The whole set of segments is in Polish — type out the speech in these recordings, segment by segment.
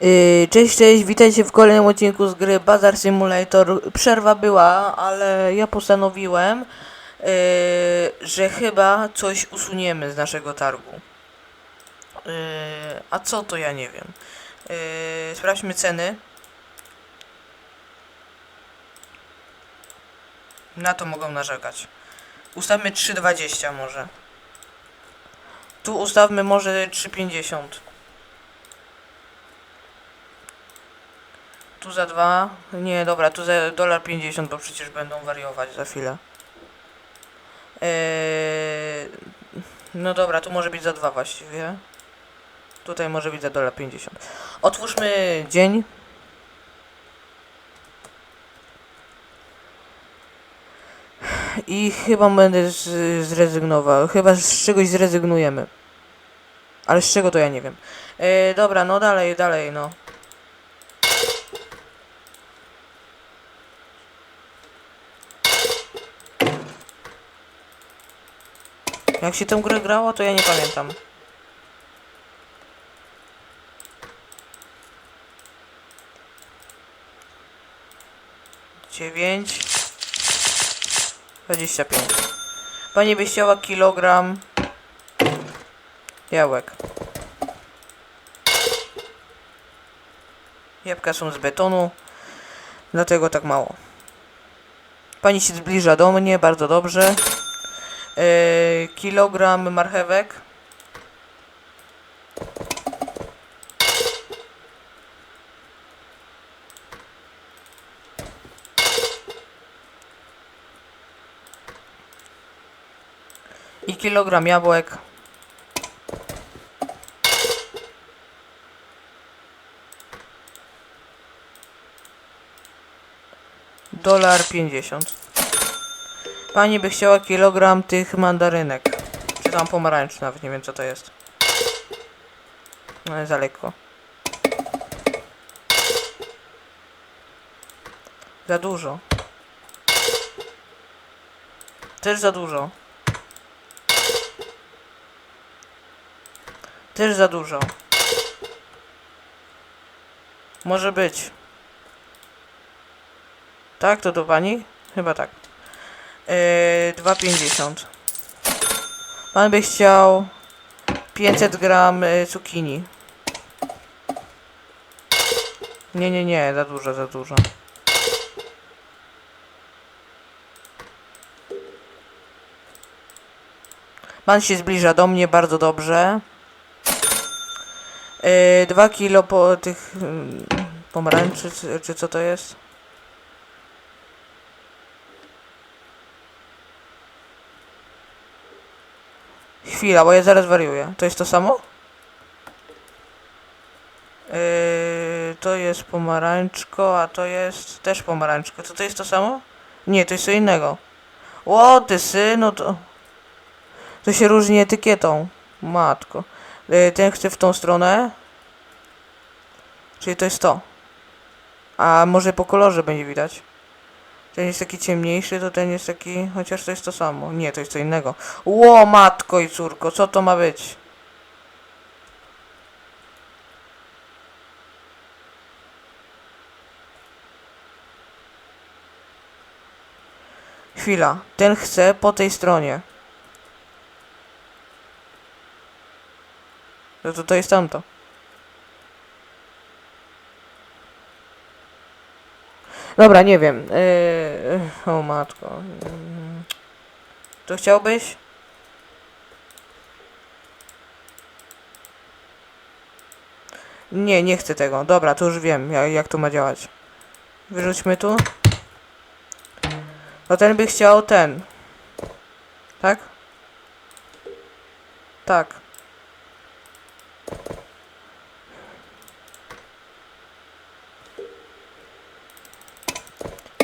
Yy, Cześć, cześć, witajcie w kolejnym odcinku z gry Bazar Simulator. Przerwa była, ale ja postanowiłem, yy, że chyba coś usuniemy z naszego targu. Yy, a co to ja nie wiem. Yy, sprawdźmy ceny. Na to mogą narzekać. Ustawmy 3,20 może. Tu ustawmy może 3,50. Tu za dwa. Nie, dobra, tu za dolar 50, bo przecież będą wariować za chwilę. Eee, no dobra, tu może być za dwa właściwie. Tutaj może być za dolar 50. Otwórzmy dzień. I chyba będę z- zrezygnował. Chyba z czegoś zrezygnujemy. Ale z czego to ja nie wiem. Eee, dobra, no dalej, dalej, no. Jak się tę grę grało, to ja nie pamiętam. Dziewięć. Dwadzieścia pięć. Pani byś chciała kilogram jabłek. Jabłka są z betonu, dlatego tak mało. Pani się zbliża do mnie, bardzo dobrze. Yy, kilogram marchewek. I kilogram jabłek. Dolar pięćdziesiąt. Pani by chciała kilogram tych mandarynek. Czy tam pomarańcz, nawet nie wiem co to jest. No jest za lekko. Za dużo. Też za dużo. Też za dużo. Może być. Tak, to do pani? Chyba tak. Yy, 2,50. Pan by chciał 500 gram y, cukinii. Nie, nie, nie, za dużo, za dużo. Pan się zbliża do mnie bardzo dobrze. 2 kilo po tych mm, pomarańczy, czy, czy co to jest? Chwila, bo ja zaraz wariuję. To jest to samo? Yy, to jest pomarańczko, a to jest też pomarańczko. Co to jest to samo? Nie, to jest co innego. Ło, ty synu, to... To się różni etykietą. Matko. Yy, ten chce w tą stronę. Czyli to jest to. A może po kolorze będzie widać. Ten jest taki ciemniejszy, to ten jest taki... Chociaż to jest to samo. Nie, to jest co innego. Ło, matko i córko, co to ma być? Chwila, ten chce po tej stronie. No to to jest tamto. Dobra, nie wiem. Yy, o matko. To chciałbyś? Nie, nie chcę tego. Dobra, to już wiem, jak, jak to ma działać. Wyrzućmy tu. No ten by chciał ten. Tak? Tak.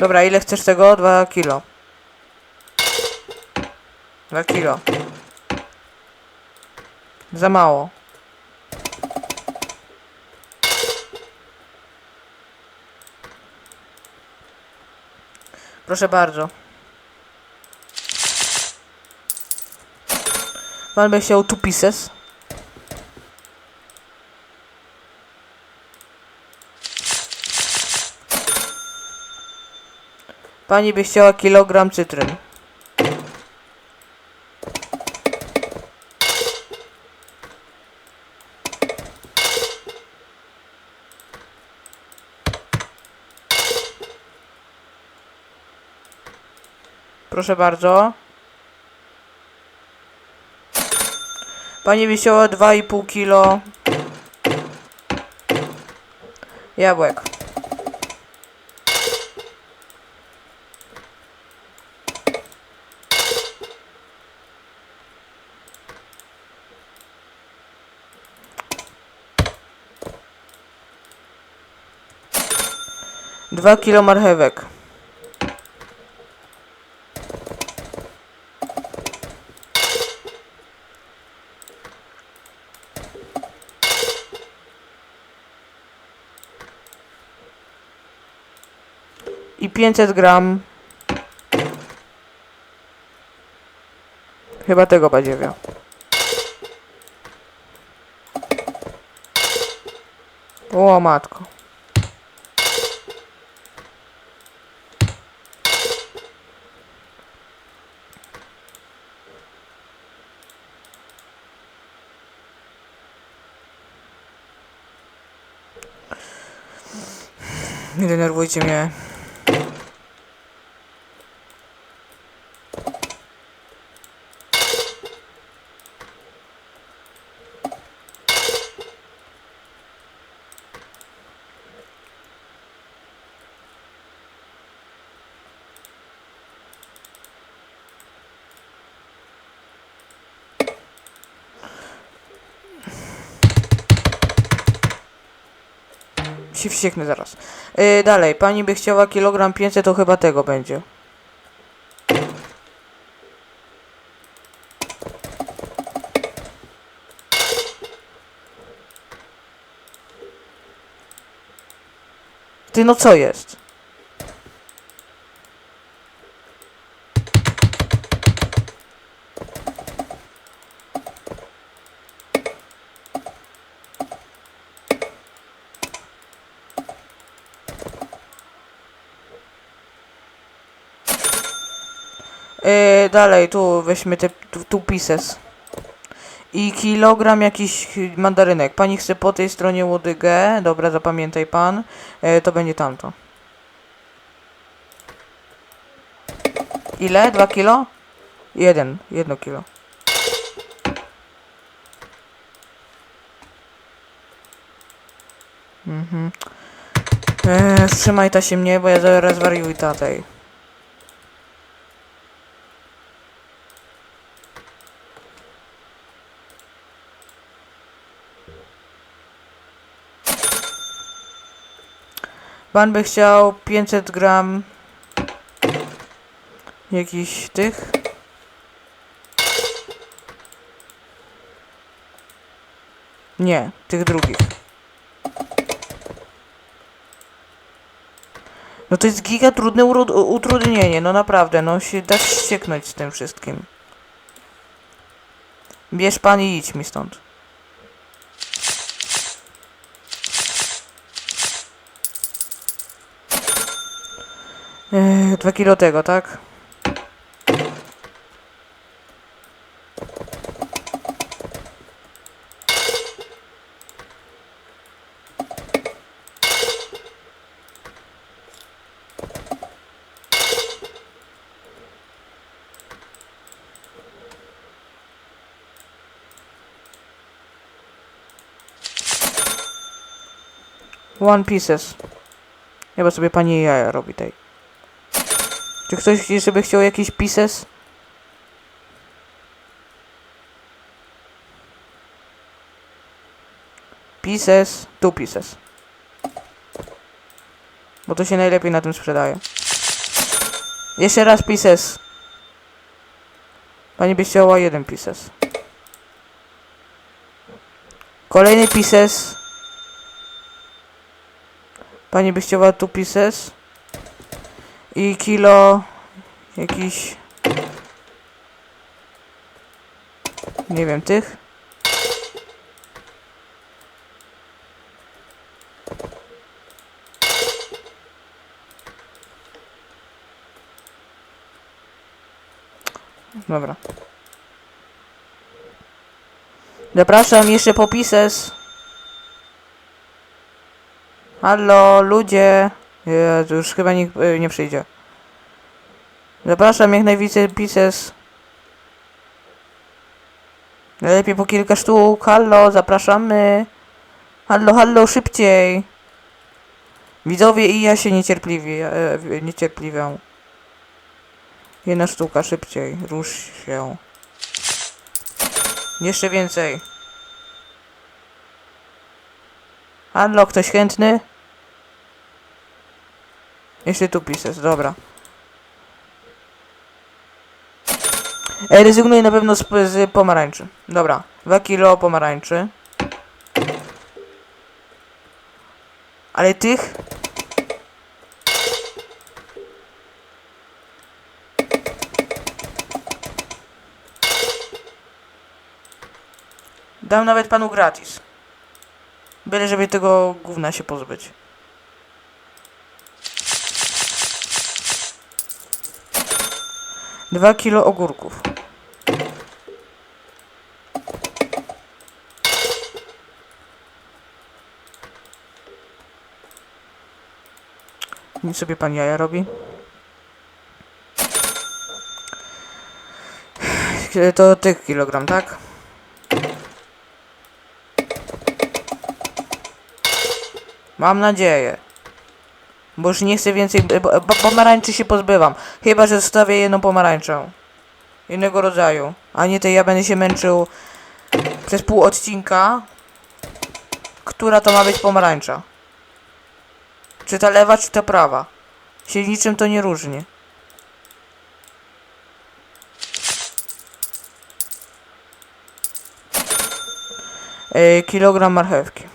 Dobra, ile chcesz tego? 2 kilo. 2 kilo. Za mało. Proszę bardzo. Pan by chciał two Pani by chciała kilogram cytryn. Proszę bardzo. Pani chciała 2,5 kilo jabłek. Dwa kilo marchewek. I 500 gram. Chyba tego badziewia. O matko. Nie denerwujcie mnie. Się wścieknę zaraz. Yy, dalej, pani by chciała kilogram 500, to chyba tego będzie. Ty no co jest? Yy, dalej, tu weźmy te tu, tu pieces. I kilogram jakiś mandarynek. Pani chce po tej stronie łodygę. Dobra, zapamiętaj pan. Yy, to będzie tamto. Ile? Dwa kilo? Jeden. Jedno kilo. Mhm. Eee, wstrzymaj ta się mnie, bo ja zaraz wariuj tatej. Pan by chciał 500 gram jakichś tych. Nie, tych drugich. No to jest giga trudne utrudnienie, no naprawdę, no się da ścieknąć z tym wszystkim. Bierz pan i idź mi stąd. Dwa kilo tego, tak? One pieces. Chyba sobie pani jaja robi tej. Czy ktoś jeszcze by chciał jakiś pieces? Pieces, two pieces. Bo to się najlepiej na tym sprzedaje. Jeszcze raz pieces. Pani by chciała jeden pieces. Kolejny pieces. Pani by chciała two pieces. I kilo jakiś nie wiem tych Dobra. Zapraszam jeszcze po pises. Halo, ludzie. Jezu, już chyba nikt y, nie przyjdzie. Zapraszam jak najwięcej pises. Najlepiej po kilka sztuk. Halo, zapraszamy. Hallo, hallo, szybciej. Widzowie i ja się niecierpliwie, e, niecierpliwią. Jedna sztuka, szybciej. Rusz się. Jeszcze więcej. Hallo, ktoś chętny? Jeszcze tu pises, dobra. E, rezygnuję na pewno z, z pomarańczy. Dobra, 2 kilo pomarańczy. Ale tych... Dam nawet panu gratis. Byle żeby tego gówna się pozbyć. Dwa kilo ogórków. Nic sobie pan jaja robi. To tych kilogram, tak? Mam nadzieję. Bo już nie chcę więcej. Bo, pomarańczy się pozbywam. Chyba, że zostawię jedną pomarańczę. Innego rodzaju. A nie tej ja będę się męczył przez pół odcinka. Która to ma być pomarańcza? Czy ta lewa, czy ta prawa? Się niczym to nie różni. E, kilogram marchewki.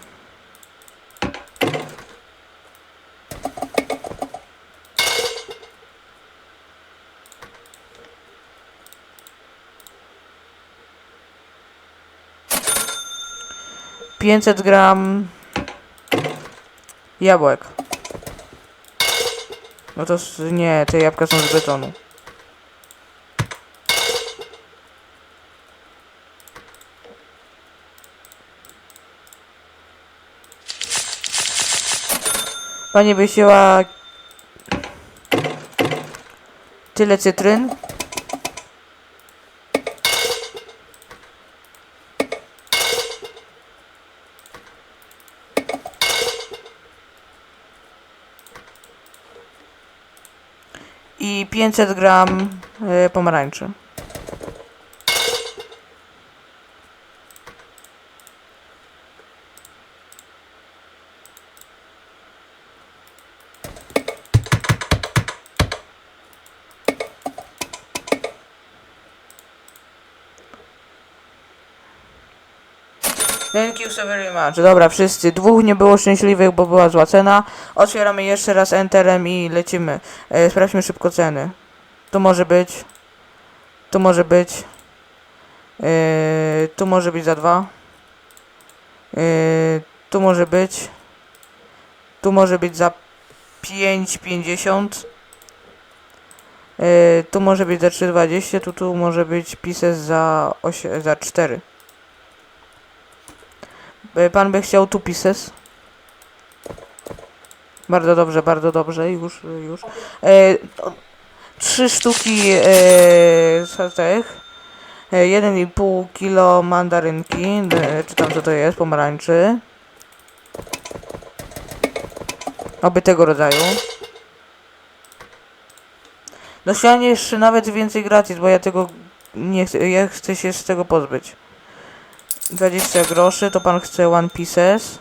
Pięćset gram jabłek. No to nie, te jabłka są z betonu. Pani by tyle cytryn. I 500 gram y, pomarańczy. So very much. Dobra, wszyscy. Dwóch nie było szczęśliwych, bo była zła cena. Otwieramy jeszcze raz Enterem i lecimy. E, sprawdźmy szybko ceny. Tu może być. Tu może być. E, tu może być za dwa. E, tu może być. Tu może być za 5,50. E, tu może być za 3,20. Tu, tu może być pises za, 8, za 4. E, Pan by chciał tu pieces? Bardzo dobrze, bardzo dobrze, już, już. E, trzy sztuki e, tych. E, 1,5 kilo mandarynki, e, czy tam co to jest, pomarańczy. Oby tego rodzaju. Dostanie jeszcze nawet więcej gratis, bo ja tego nie chcę, ja chcę się z tego pozbyć. 20 groszy, to pan chce One Pieces.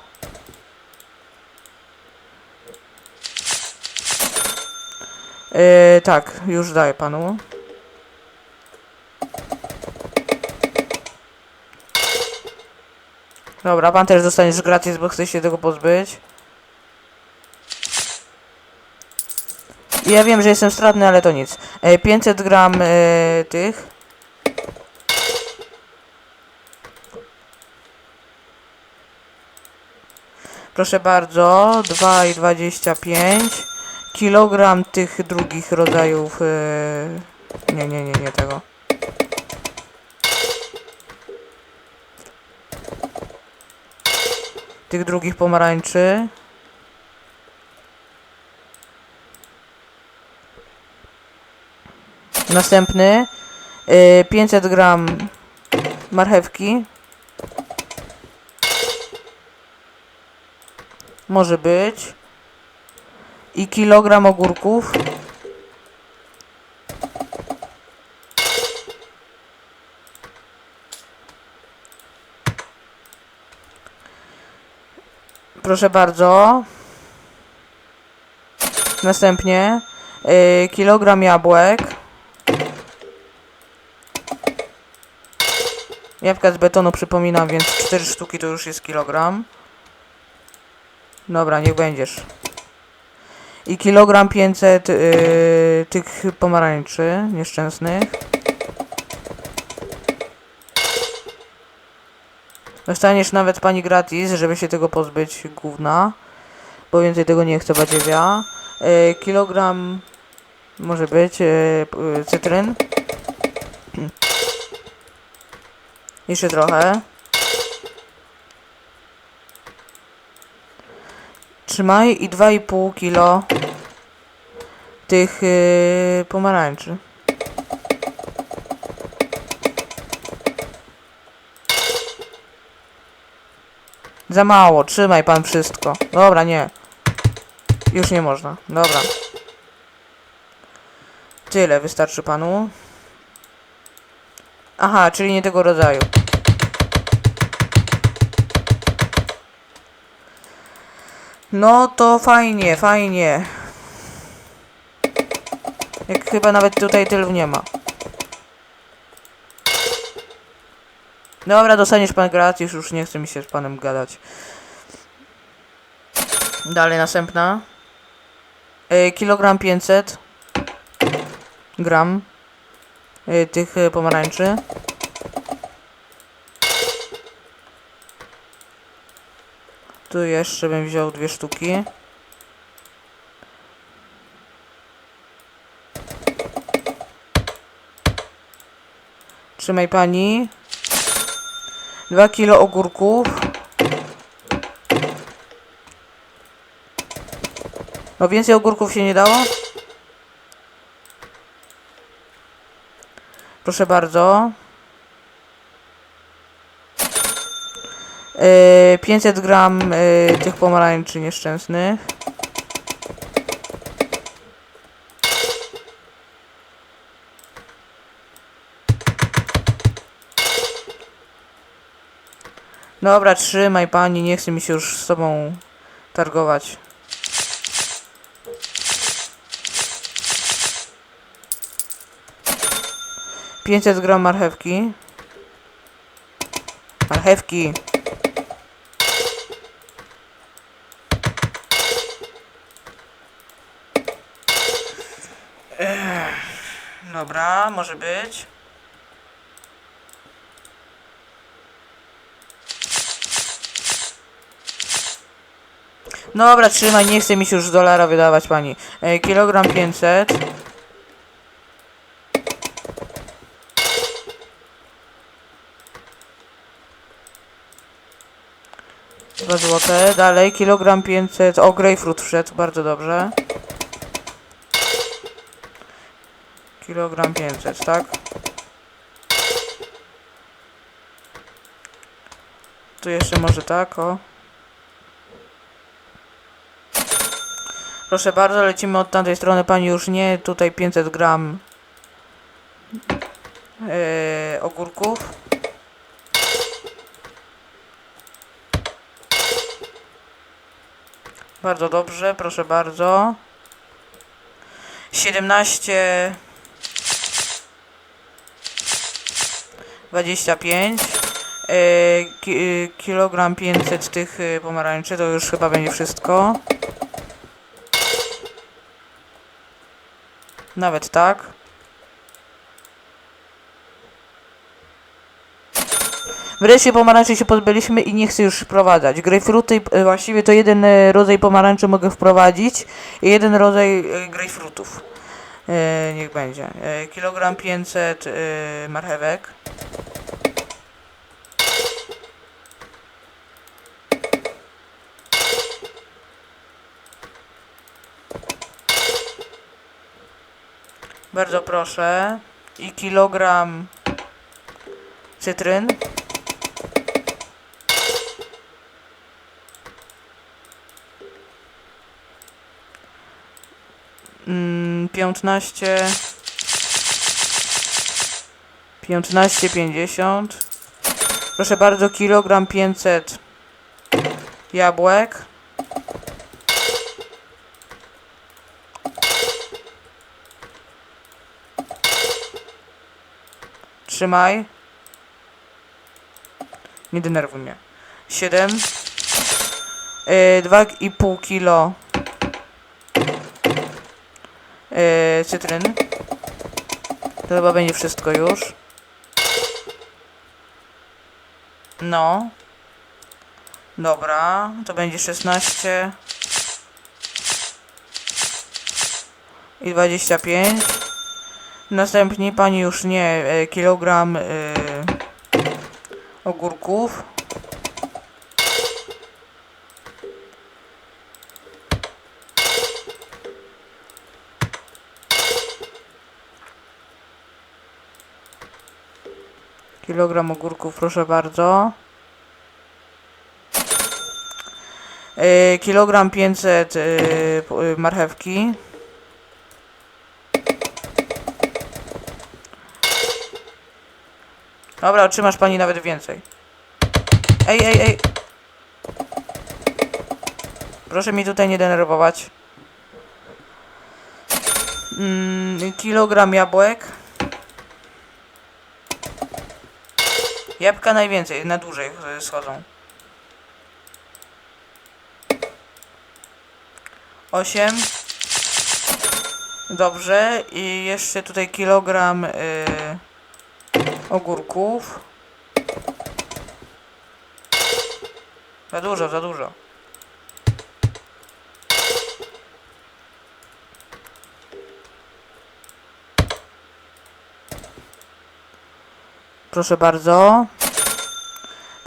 Yy, tak, już daję panu. Dobra, pan też dostaniesz gratis, bo chce się tego pozbyć. Ja wiem, że jestem stratny, ale to nic. E, 500 gram e, tych. Proszę bardzo, 2,25 kilogram tych drugich rodzajów. Yy... Nie, nie, nie, nie tego. Tych drugich pomarańczy. Następny. E, yy, 500 gram marchewki. Może być. I kilogram ogórków. Proszę bardzo. Następnie y, kilogram jabłek. Jabłka z betonu przypominam, więc 4 sztuki to już jest kilogram. Dobra, niech będziesz. I kilogram 500 yy, tych pomarańczy nieszczęsnych. Dostaniesz nawet pani gratis, żeby się tego pozbyć gówna. Bo więcej tego nie chcę badziewia. Yy, kilogram może być yy, cytryn. Jeszcze trochę. Trzymaj i 2,5 kilo tych yy, pomarańczy. Za mało, trzymaj pan wszystko. Dobra, nie. Już nie można. Dobra. Tyle wystarczy panu. Aha, czyli nie tego rodzaju. No to fajnie, fajnie. Jak chyba nawet tutaj tylu nie ma. Dobra, dostaniesz pan gratis, już nie chce mi się z panem gadać. Dalej następna. E, kilogram 500 gram e, tych e, pomarańczy. Tu jeszcze bym wziął dwie sztuki. Trzymaj pani. Dwa kilo ogórków. No więcej ogórków się nie dało? Proszę bardzo. 500 gram yy, tych pomarańczy nieszczęsnych. Dobra, trzymaj pani, nie chce mi się już z tobą targować. Pięćset gram marchewki. Marchewki. Dobra, może być. Dobra, trzymaj, nie chce mi się już dolara wydawać pani. E, kilogram 500. Dwa złote. Dalej, kilogram 500. O, grejpfrut wszedł, bardzo dobrze. Kilogram 500, tak? Tu jeszcze może tak, o. Proszę bardzo, lecimy od tamtej strony, pani już nie, tutaj 500 gram yy, ogórków. Bardzo dobrze, proszę bardzo. 17 25 yy, ki, yy, kilogram 500 tych yy, pomarańczy, to już chyba będzie wszystko. Nawet tak. Wreszcie pomarańczy się pozbyliśmy i nie chcę już wprowadzać. Grejpfruty, właściwie to jeden rodzaj pomarańczy mogę wprowadzić i jeden rodzaj grejpfrutów. E, niech będzie. E, kilogram 500 e, marchewek. Bardzo proszę. I kilogram cytryn. 15 15 50 Proszę bardzo, kilogram 500 jabłek. Trzymaj. Nie denerwuj mnie. 7. Yy, 2,5 kilo yy, cytryn. To chyba będzie wszystko już. No. Dobra, to będzie 16 i 25. Następnie pani już nie, e, kilogram e, ogórków. Kilogram ogórków, proszę bardzo. E, kilogram 500 e, p- e, marchewki. Dobra, otrzymasz pani nawet więcej. Ej, ej, ej. Proszę mi tutaj nie denerwować. Mm, kilogram jabłek. Jabłka najwięcej, na dłużej e, schodzą. 8 Dobrze. I jeszcze tutaj kilogram y, ogórków. Za dużo, za dużo. Proszę bardzo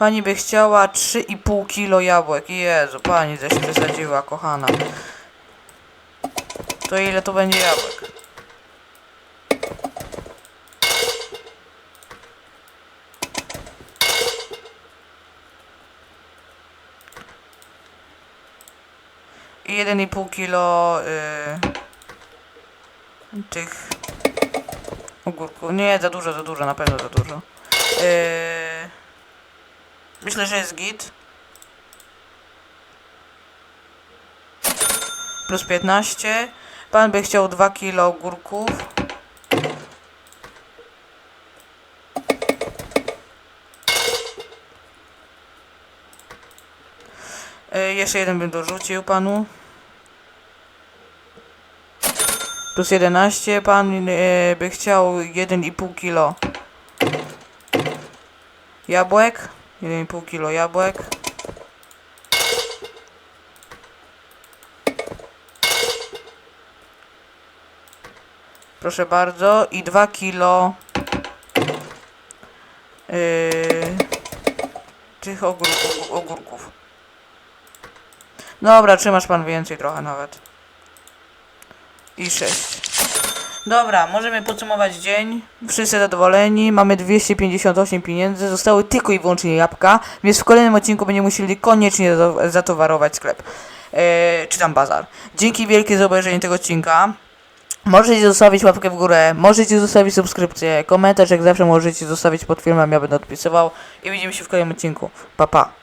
Pani by chciała 3,5 kilo jabłek. Jezu, pani coś przesadziła, kochana. To ile to będzie jabłek? I 1,5 kilo y, tych ogórków. Nie, za dużo, za dużo, na pewno za dużo. Y, myślę, że jest git. plus 15. Pan by chciał 2 kilo ogórków. E, jeszcze jeden bym dorzucił panu. Plus 11. Pan e, by chciał 1,5 kilo jabłek. 1,5 kilo jabłek. Proszę bardzo. I 2 kilo yy, tych ogór, ogór, ogórków. Dobra, trzymasz pan więcej trochę nawet. I 6. Dobra, możemy podsumować dzień. Wszyscy zadowoleni. Mamy 258 pieniędzy. Zostały tylko i wyłącznie jabłka, więc w kolejnym odcinku będziemy musieli koniecznie za- zatowarować sklep. Yy, czy tam bazar. Dzięki wielkie za obejrzenie tego odcinka. Możecie zostawić łapkę w górę, możecie zostawić subskrypcję, komentarz jak zawsze możecie zostawić pod filmem, ja będę odpisywał i widzimy się w kolejnym odcinku. Pa pa!